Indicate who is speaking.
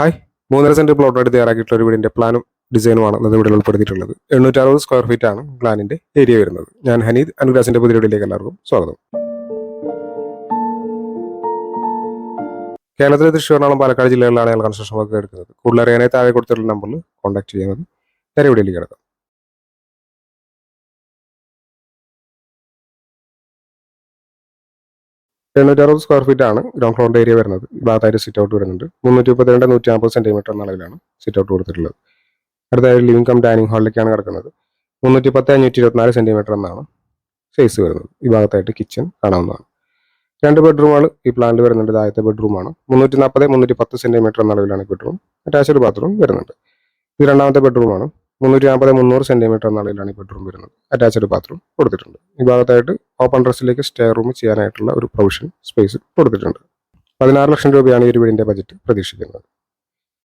Speaker 1: Hi. മൂന്നര saint പ്ലോട്ടായിട്ട് തയ്യാറാക്കിയിട്ടുള്ള ഒരു വീടിന്റെ പ്ലാനും ഡിസൈനുമാണ് ഇന്നത്തെ ഇവിടെ ഉൾപ്പെടുത്തിയിട്ടുള്ളത്. എണ്ണൂറ്റി അറുപത് സ്ക്വയർ ഫീറ്റ് ആണ് പ്ലാനിന്റെ ഏരിയ വരുന്നത്. ഞാൻ ഹനീദ് അനുഗ്രാസിന്റെ പുതിയ വീടിലേക്ക് എല്ലാവർക്കും സ്വാഗതം. കേരളത്തിലെ തൃശ്ശൂർ എറണാകുളം പാലക്കാട് ജില്ലകളിലാണ് ഞങ്ങൾ കൺസ്ട്രക്ഷൻ വർക്ക് എടുക്കുന്നത്. കൂടുതൽ അറിയാനായി താഴെ കൊടുത്തിട്ടുള്ള നമ്പറിൽ കോൺടാക്ട് ചെയ്യുന്നത് നേരെ വീഡിയോയിലേക്ക് കിടക്കാം. എണ്ണൂറ്റി അറുപത് സ്ക്വയർ ഫീറ്റ് ആണ് ഗ്രൗണ്ട് ഫ്ലോറിന്റെ ഏരിയ വരുന്നത്. ഭാഗത്തായിട്ട് സിറ്റ് ഔട്ട് വരുന്നുണ്ട്. മുന്നൂറ്റി മുപ്പത്തിരണ്ട് നൂറ്റി അമ്പത് സെന്റിമീറ്റർ എന്ന അളവിലാണ് സിറ്റ് ഔട്ട് കൊടുത്തിട്ടുള്ളത്. അടുത്തായി ലിവിംഗ് കം ഡൈനിങ് ഹാളിലേക്കാണ് കിടക്കുന്നത് മുന്നൂറ്റി പത്ത് അഞ്ഞൂറ്റി ഇരുപത്തിനാല് സെന്റിമീറ്റർ എന്നാണ് സൈസ് വരുന്നത്. ഈ ഭാഗത്തായിട്ട് കിച്ചൺ കാണാവുന്നതാണ്. രണ്ട് ബെഡ്റൂമാണ് ഈ പ്ലാനിൽ വരുന്നുണ്ട്. ആദ്യത്തെ ബെഡ്റൂമാണ് മുന്നൂറ്റി നാൽപ്പത് മുന്നൂറ്റി പത്ത് സെന്റിമീറ്റർ എന്ന അളവിലാണ് ബെഡ്റൂം അറ്റാച്ച്ഡ് ബാത്റൂം വരുന്നുണ്ട്. ഇത് രണ്ടാമത്തെ ബെഡ്റൂമാണ് മുന്നൂറ്റി നാൽപ്പത് മുന്നൂറ് സെന്റിമീറ്റർ എന്ന അളവിലാണ് ഈ ബെഡ്റൂം വരുന്നത്. അറ്റാച്ച്ഡ് ബാത്റൂം കൊടുത്തിട്ടുണ്ട്. ഈ ഭാഗത്തായിട്ട് ഓപ്പൺ ഡ്രസ്സിലേക്ക് സ്റ്റേ റൂം ചെയ്യാനായിട്ടുള്ള ഒരു പ്രൊവിഷൻ സ്പേസ് കൊടുത്തിട്ടുണ്ട്. പതിനാറ് ലക്ഷം രൂപയാണ് ഈ ഒരു വീടിന്റെ ബജറ്റ് പ്രതീക്ഷിക്കുന്നത്.